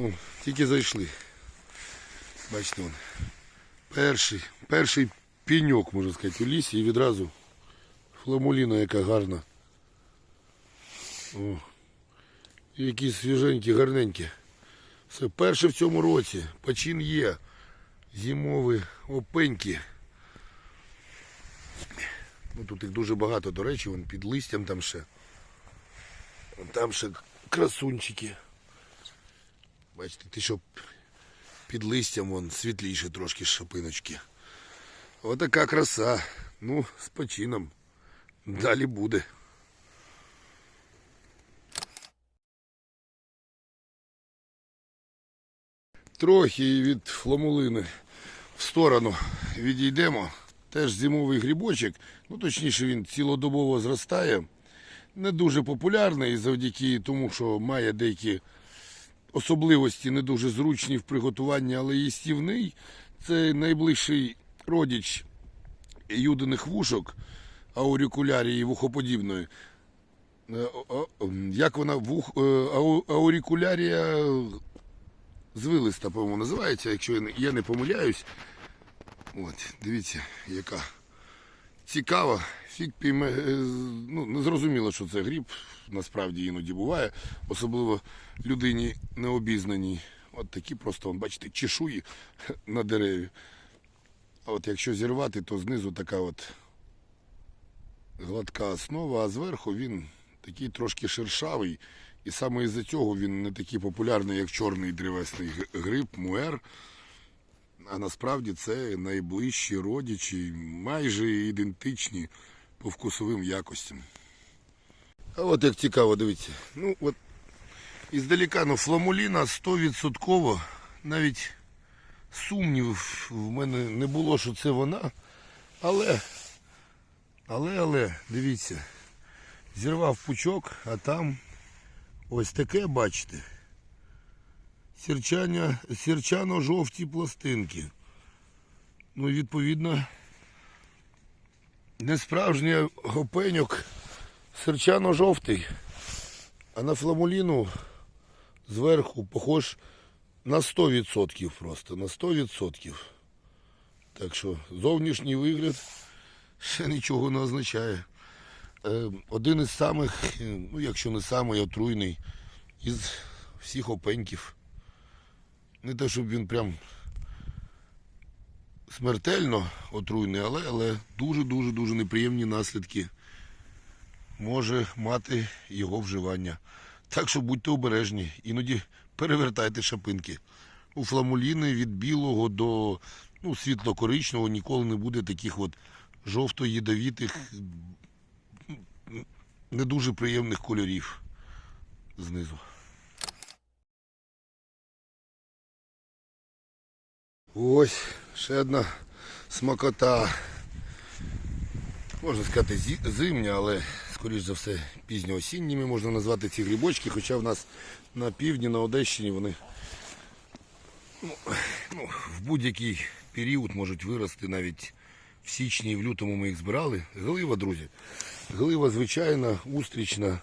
О, тільки зайшли. Бачите, вон. Перший, перший піньок, можна сказати, у лісі і відразу фламуліна, яка гарна. О. І якісь свіженькі, гарненькі. Все перше в цьому році. Почин є. Зимові опеньки. Ну, тут їх дуже багато, до речі, вон під листям там ще. Там ще красунчики. Бачите, ти що під листям вон світліше трошки шапиночки. Отака краса. Ну, з почином. Далі буде. Трохи від фламулини в сторону відійдемо. Теж зимовий грибочок, ну точніше він цілодобово зростає. Не дуже популярний завдяки тому, що має деякі особливості не дуже зручні в приготуванні, але їстівний. Це найближчий родич юдиних вушок, аурикулярії вухоподібної. Е, Як вона вух, е, ау- аурикулярія звилиста, по-моєму, називається, якщо я не помиляюсь. От, дивіться, яка цікава. Фік пійме, ну, не зрозуміло, що це гріб, насправді іноді буває, особливо людині необізнаній. От такі просто, вон, бачите, чешуї на дереві. А от якщо зірвати, то знизу така от гладка основа, а зверху він такий трошки шершавий. І саме із-за цього він не такий популярний, як чорний древесний гриб, муер. А насправді це найближчі родичі, майже ідентичні по вкусовим якостям. А от як цікаво, дивіться. Ну, от іздалека, ну, фламуліна 100%, навіть сумнівів в мене не було, що це вона. Але, але, але, дивіться, зірвав пучок, а там ось таке, бачите. Сірчано-жовті пластинки. Ну, відповідно, не справжній опеньок сірчано-жовтий, а на фламуліну зверху похож на 100% просто, на 100%. Так що зовнішній вигляд ще нічого не означає. Е, Один із самих, е, ну якщо не самий отруйний, із всіх опеньків. Не те, щоб він прям смертельно отруйний, але, але дуже-дуже дуже неприємні наслідки може мати його вживання. Так що будьте обережні, іноді перевертайте шапинки. У фламуліни від білого до ну, світло-коричневого ніколи не буде таких от жовто-ядовітих, м, не дуже приємних кольорів знизу. Ось ще одна смакота. Можна сказати, зимня, але скоріш за все пізньоосінніми можна назвати ці грибочки, хоча в нас на півдні, на Одещині вони ну, ну, в будь-який період можуть вирости навіть в січні і в лютому ми їх збирали. Глива, друзі. Глива звичайна, устрічна,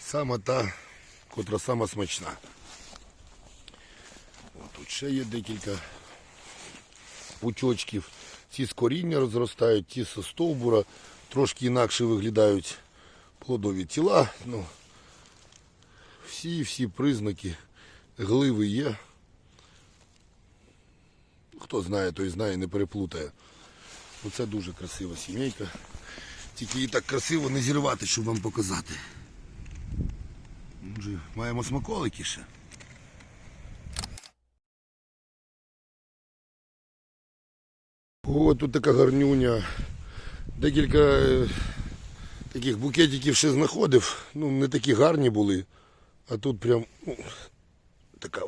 сама та, котра сама смачна. Тут ще є декілька пучочків. Ці з коріння розростають, ті з стовбура, трошки інакше виглядають плодові тіла. Ну, всі, всі признаки гливи є. Хто знає, той знає, не переплутає. Оце дуже красива сімейка. Тільки її так красиво не зірвати, щоб вам показати. Маємо смаколики ще. О, тут така гарнюня. Декілька е, таких букетиків ще знаходив. Ну, не такі гарні були. А тут прям ну, така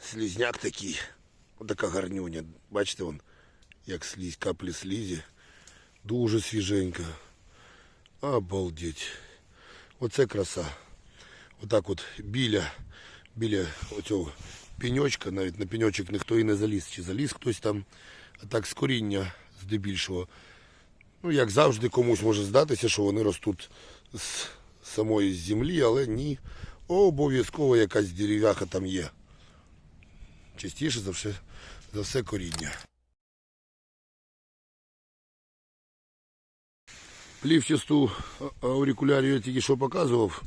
слізняк такий. Отака гарнюня. Бачите, вон, як слізь, каплі слізі. Дуже свіженька. Обалдеть. Оце краса. Отак от біля, біля оцього пеньочка, навіть на пеньочок ніхто і не заліз. Чи заліз хтось там, так з коріння здебільшого. Ну, як завжди, комусь може здатися, що вони ростуть з самої землі, але ні. Обов'язково якась дерев'яха там є. частіше за все, за все коріння. Плівчасту а- аурикулярію я тільки що показував.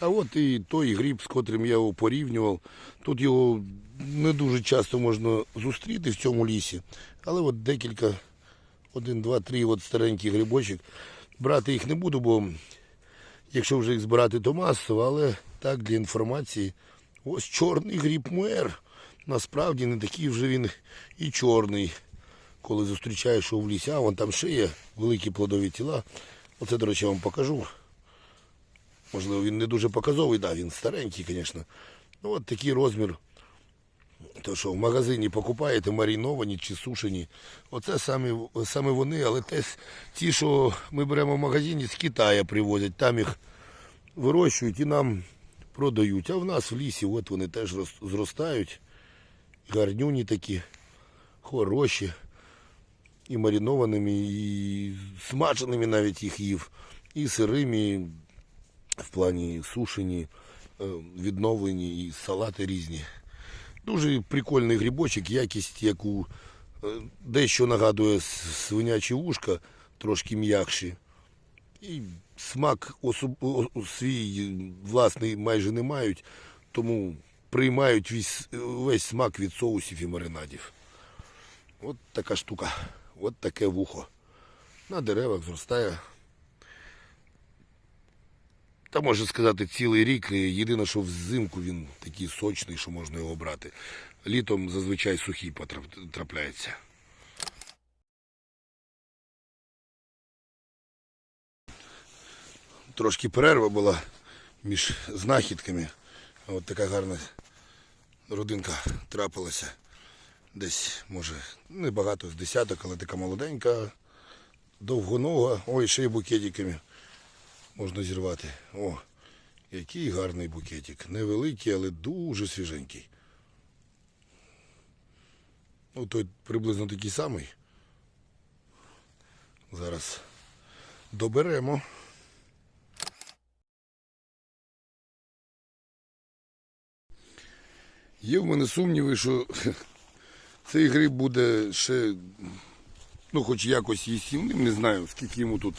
А от і той гриб, з котрим я його порівнював. Тут його не дуже часто можна зустріти в цьому лісі. Але от декілька, один, два, три от старенькі грибочок. Брати їх не буду, бо якщо вже їх збирати, то масово, але так для інформації. Ось чорний гриб муер. Насправді не такий вже він і чорний, коли зустрічаєш його в лісі. А вон там ще є великі плодові тіла. Оце, до речі, я вам покажу. Можливо, він не дуже показовий, да, він старенький, звісно. Ну от такий розмір. То що в магазині покупаєте мариновані чи сушені. Оце саме, саме вони, але теж ті, що ми беремо в магазині, з Китаю привозять, там їх вирощують і нам продають. А в нас в лісі от вони теж зростають. Гарнюні такі, хороші. І маринованими, і смаченими навіть їх їв, і сирими, в плані сушені, е, відновлені, і салати різні. Дуже прикольний грибочок, якість, яку е, дещо нагадує свинячі вушка, трошки м'якші. І смак особ... свій власний майже не мають, тому приймають весь, весь смак від соусів і маринадів. От така штука, от таке вухо. На деревах зростає. Та можна сказати, цілий рік. Е, Єдине, що взимку він такий сочний, що можна його брати. Літом зазвичай сухий потрап- трапляється. Трошки перерва була між знахідками. От така гарна родинка трапилася. Десь, може, небагато з десяток, але така молоденька, довгонога. Ой, ще й букетиками можна зірвати. О, який гарний букетик. Невеликий, але дуже свіженький. Ну, той приблизно такий самий. Зараз доберемо. Є в мене сумніви, що цей гриб буде ще, ну, хоч якось їстівним, не знаю, скільки йому тут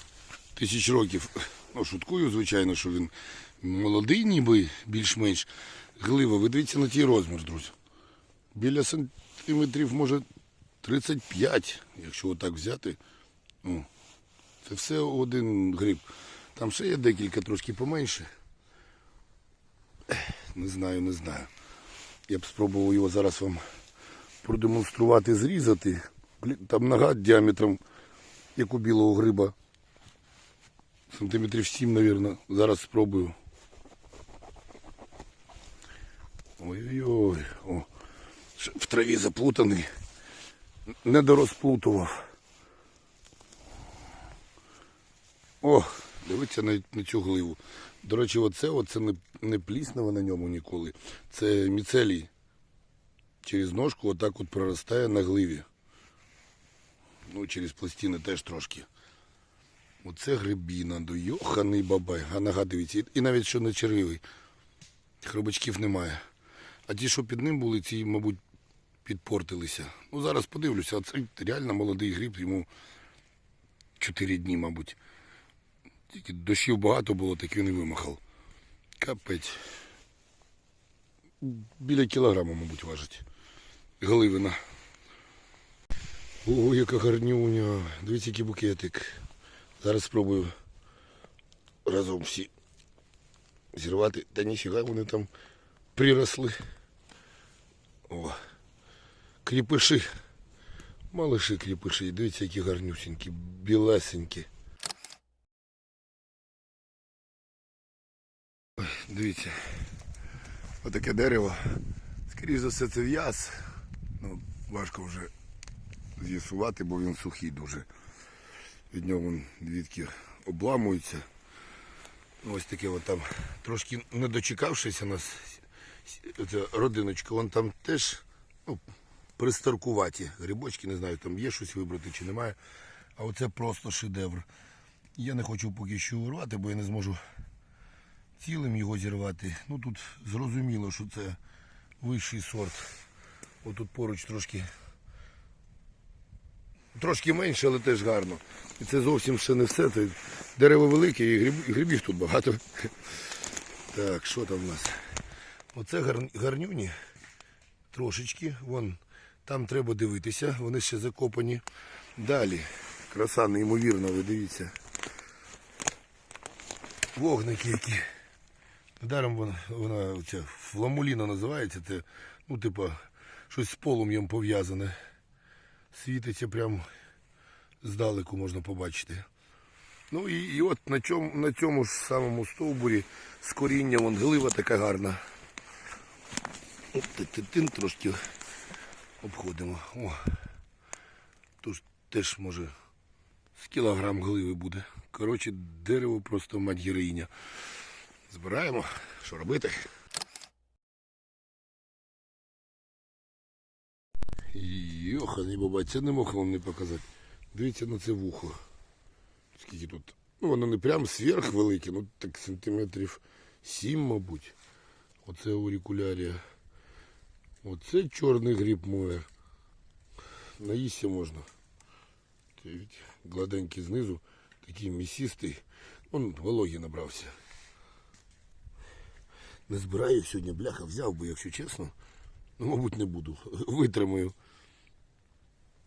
тисяч років. Ну, шуткую, звичайно, що він молодий, ніби більш-менш. Глива, ви дивіться на ті розмір, друзі. Біля сантиметрів, може, 35, якщо отак взяти. О, це все один гриб. Там ще є декілька трошки поменше. Не знаю, не знаю. Я б спробував його зараз вам продемонструвати, зрізати. Там нога діаметром, як у білого гриба. Сантиметрів 7, мабуть. Зараз спробую. Ой-ой-ой. В траві заплутаний. Не дорозплутував. О, дивіться на, на цю гливу. До речі, оце, оце не, не пліснево на ньому ніколи. Це міцелій. Через ножку отак от проростає на гливі. Ну, через пластини теж трошки. Оце грибіна, до йоханий бабай. А нога дивіться. І- навіть що не червивий. Хробачків немає. А ті, що під ним були, ці, мабуть, підпортилися. Ну, зараз подивлюся, а це реально молодий гриб, йому 4 дні, мабуть. Тільки дощів багато було, так він і вимахав. Капець. Біля кілограма, мабуть, важить. Гливина. Ого, яка гарнюня. Дивіться, який букетик. Зараз спробую разом всі зірвати. Та ніфіга вони там приросли. О, кріпиші. Малиші кріпиші. Дивіться, які гарнюсінькі, білесенькі. Ой, дивіться. Отаке дерево. Скоріше за все, це в'яз. Ну, важко вже з'ясувати, бо він сухий дуже. Від нього двідки обламуються. Ось таке от там трошки не дочекавшися нас ця родиночка, вон там теж ну, пристаркуваті грибочки, не знаю, там є щось вибрати чи немає. А оце просто шедевр. Я не хочу поки що урвати, бо я не зможу цілим його зірвати. Ну тут зрозуміло, що це вищий сорт Отут поруч трошки. Трошки менше, але теж гарно. І це зовсім ще не все. Це дерево велике і гриб, грибів тут багато. Так, що там в нас? Оце гар, гарнюні. Трошечки. Вон, там треба дивитися, вони ще закопані. Далі. Краса неймовірна, ви дивіться. Вогники які. Даром вона, вона ця фламуліна називається. Це, ну, типа, щось з полум'ям пов'язане. Світиться прям здалеку можна побачити. Ну і, і от на цьому, на цьому ж самому стовбурі з коріння вон глива така гарна. От тин трошки обходимо. О, тут теж може з кілограм гливи буде. Коротше, дерево просто мать героїня. Збираємо, що робити. Йоханий баба, це не мог вам не показати. Дивіться на це вухо. Скільки тут. Ну, воно не прям сверх велике, ну так сантиметрів 7, мабуть. Оце аурикулярія. Оце чорний гриб моє. Наїсться можна. Гладенький знизу, такий місістий. Он вологі набрався. Не збираю сьогодні, бляха, взяв би, якщо чесно. Ну, мабуть, не буду. Витримаю.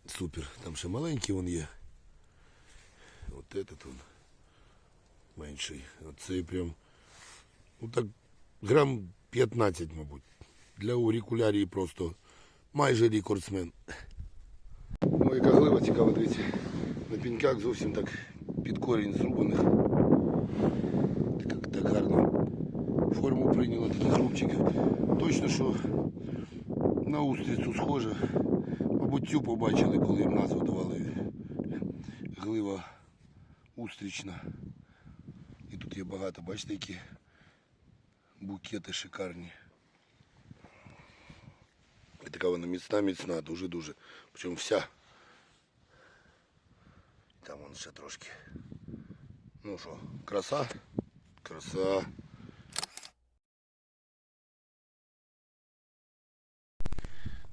Супер. Там ще маленький він є. От этот он менший. Оцей прям. Ну так грам 15, мабуть. Для аурикулярії просто майже рекордсмен. Ну, яка глива цікава, дивіться. На піньках зовсім так під корінь зрубаних. Так, так гарно форму прийняла таких рубчиків. Точно, що на устрицю схоже. Мабуть, цю побачили, коли їм назву давали. Глива устрічна. І тут є багато, бачите, які букети шикарні. І така вона міцна, міцна, дуже-дуже. Причому вся. Там вон ще трошки. Ну що, краса? Краса.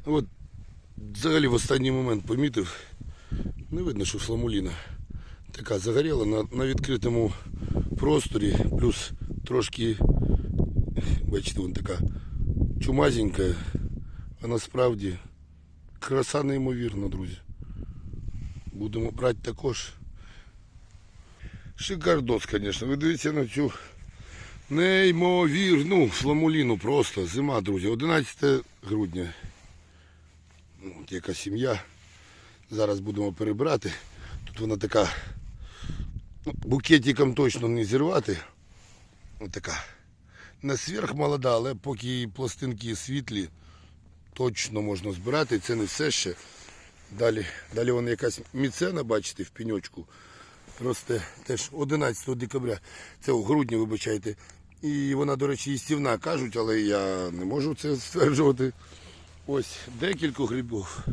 От взагалі в останній момент помітив, не видно, що фламуліна така загоріла на, на відкритому просторі, плюс трошки, бачите, вон така чумазенька, а насправді краса неймовірна, друзі. Будемо брати також. Шикардос, звісно. Ви дивіться на цю неймовірну фламуліну просто. Зима, друзі. 11 грудня. Ну, От яка сім'я. Зараз будемо перебирати. Тут вона така. ну, Букетиком точно не зірвати. Ось така. Не сверхмолода, але поки її пластинки світлі, точно можна збирати. Це не все ще. Далі, далі вона якась міцена, бачите, в пеньочку. Росте теж 11 декабря. Це у грудні, вибачайте. І вона, до речі, їстівна кажуть, але я не можу це стверджувати. Ось декілька грибів.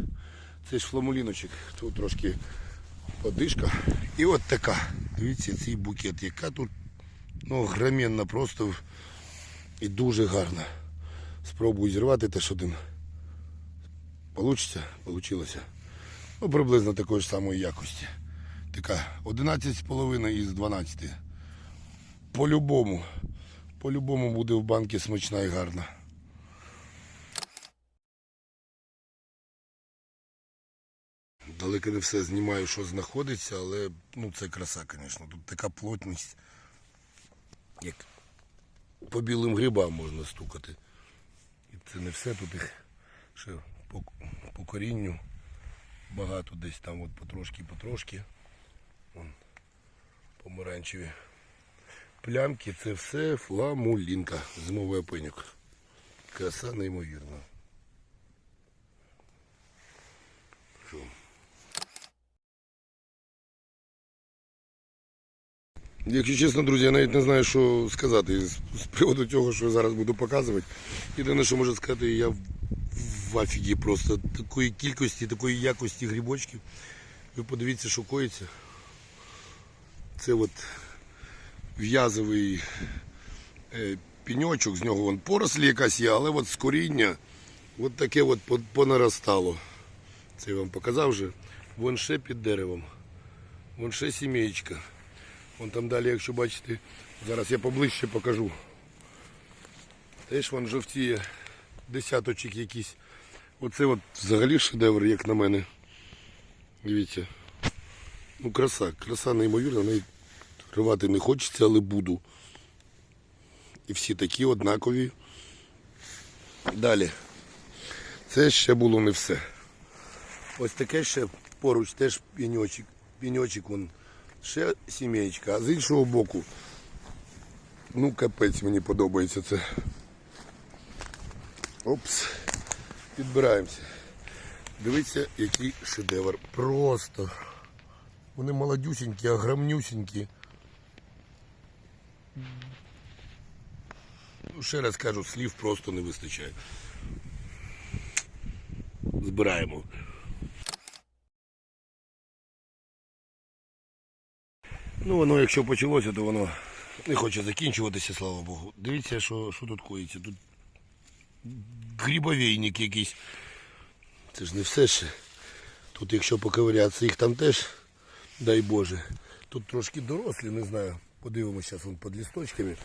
Це ж фламуліночок. Тут трошки подишка. І от така. Дивіться, цей букет, яка тут ну, громінна просто і дуже гарна. Спробую зірвати теж один. Получиться? Получилося. Ну, приблизно такої ж самої якості. Така 11,5 із 12. По-любому. По-любому буде в банки смачна і гарна. Далеко не все знімаю, що знаходиться, але ну, це краса, звісно. Тут така плотність, як по білим грибам можна стукати. І це не все, тут їх ще по, по корінню багато десь там от потрошки-потрошки. Помаранчеві плямки, це все фламулінка, зимовий опеньок. Краса неймовірна. Що? Якщо чесно, друзі, я навіть не знаю, що сказати з, приводу цього, що я зараз буду показувати. Єдине, що можу сказати, я в, афігі просто такої кількості, такої якості грибочків. Ви подивіться, що коїться. Це от в'язовий е, піньочок, з нього вон порослі якась є, але от з коріння От таке от понаростало. Це я вам показав вже. Вон ще під деревом. Вон ще сімеєчка. Вон там далі, якщо бачите, зараз я поближче покажу. Теж вон жовтіє десяточок якийсь. Оце от взагалі шедевр, як на мене. Дивіться. Ну краса, краса неймовірна, неї рвати не хочеться, але буду. І всі такі однакові. Далі. Це ще було не все. Ось таке ще поруч теж піньочок. Піньочок вон. Ще сім'єчка, а з іншого боку. Ну, капець мені подобається це. Опс. Підбираємося. Дивіться, який шедевр. Просто. Вони молодюсінькі, огромнюсінькі. Ну, ще раз кажу, слів просто не вистачає. Збираємо. Ну, воно, якщо почалося, то воно не хоче закінчуватися, слава Богу. Дивіться, що, що тут коїться. Тут грибовійник якийсь. Це ж не все ще. Тут, якщо поковирятися, їх там теж, дай Боже. Тут трошки дорослі, не знаю. Подивимося зараз під лісточками.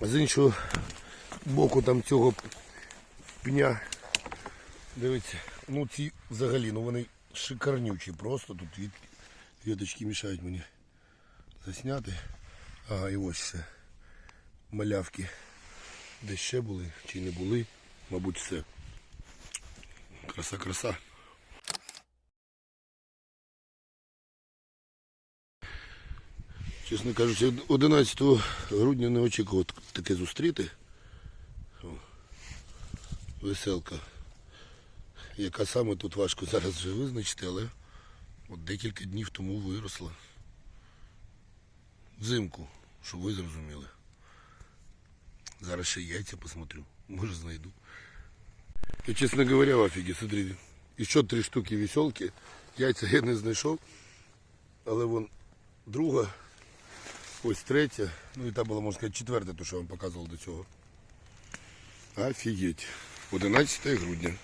З іншого боку там цього пня. Дивіться, ну ці взагалі, ну вони шикарнючі просто. Тут від, віточки мішають мені засняти. Ага, і ось ще малявки. Де ще були чи не були. Мабуть, все. Краса, краса. Чесно кажучи, 11 грудня не очікував таке зустріти. Веселка. Яка саме тут важко зараз вже визначити, але от декілька днів тому виросла. Взимку, щоб ви зрозуміли. Зараз ще яйця посмотрю, може знайду. Я, чесно говоря, в офігі, смотрите. І ще три штуки веселки. Яйця я не знайшов. Але вон друга, ось третя. Ну і та була, можна сказати, четверта, то що я вам показував до цього. Офігеть. 11 грудня.